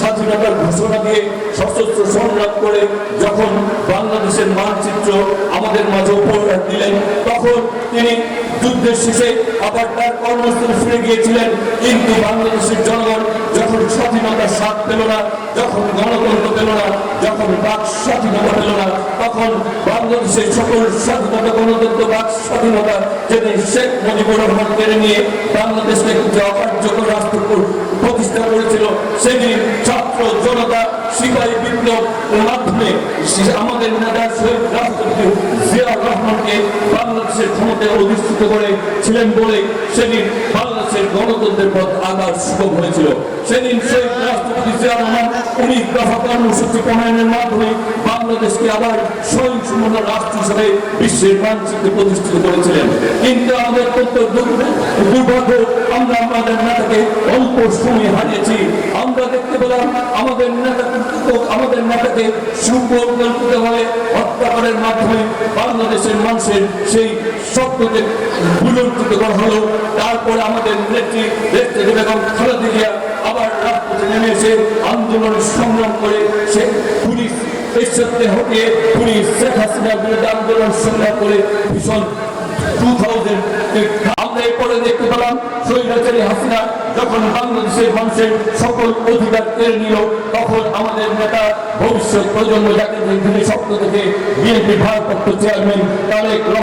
স্বাধীনতার ঘোষণা দিয়ে সশস্ত্র সংগ্রাম করে যখন বাংলাদেশের মানচিত্র আমাদের মাঝে উপহার দিলেন, তখন তিনি যুদ্ধের শেষে আবার তার কর্মস্থলে ফিরে গিয়েছিলেন। কিন্তু বাংলাদেশের জনগণ যখন স্বাধীনতার স্বাদ পেল না, যখন গণতন্ত্র পেল না, যখন বাক স্বাধীনতা পেল না, তখন বাংলাদেশের সকল স্বাধীনতা, গণতন্ত্র, বাক স্বাধীনতা যেদিন শেখ মুজিবুর রহমান কেড়ে নিয়ে বাংলাদেশ থেকে সেদিন ছাত্র জনতা সিপাহী মাধ্যমে আমাদের নেতা শহীদ রাষ্ট্রপতি জিয়া রহমানকে বাংলাদেশের ক্ষমতায় অধিষ্ঠিত করেছিলেন বলে সেদিন বাংলাদেশের গণতন্ত্রের পথ সুগম হয়েছিল। সেদিন শহীদ রাষ্ট্রপতি জিয়া রহমান উনিশ দফা কর্মসূচি প্রণয়নের মাধ্যমে বাংলাদেশকে আবার স্বয়ংসম্পূর্ণ রাষ্ট্র হিসেবে বিশ্বের মানচিত্রে প্রতিষ্ঠিত করেছিলেন। কিন্তু আমাদের অত্যন্ত আমাদের নেতাকে অল্প সময় হারিয়েছি। আমরা দেখতে পেলাম আমাদের নেতা আমাদের নেতাকে সুপরিকল্পিতভাবে হত্যাকারের মাধ্যমে বাংলাদেশের মানুষের সেই স্বপ্নকে বুলন্টিত করা হলো। তারপরে আমাদের নেত্রী নেত্রী বেগম খালেদা জিয়া আবার রাজপথে নেমে এসে আন্দোলন সংগ্রাম করে সে পুলিশ ঈশ্বরকে হটিয়ে পুলিশ শেখ হাসিনার বিরুদ্ধে আন্দোলন সংগ্রাম করে ভীষণ আমরা দেখতে পেলাম স্বৈরাচারী হাসিনা যখন বাংলাদেশের মানুষের সকল অধিকার কেড়ে নিল, তখন আমাদের নেতা ভবিষ্যৎ প্রজন্ম যাকে স্বপ্ন থেকে বিএনপি ভারপ্রাপ্ত চেয়ারম্যান রহমান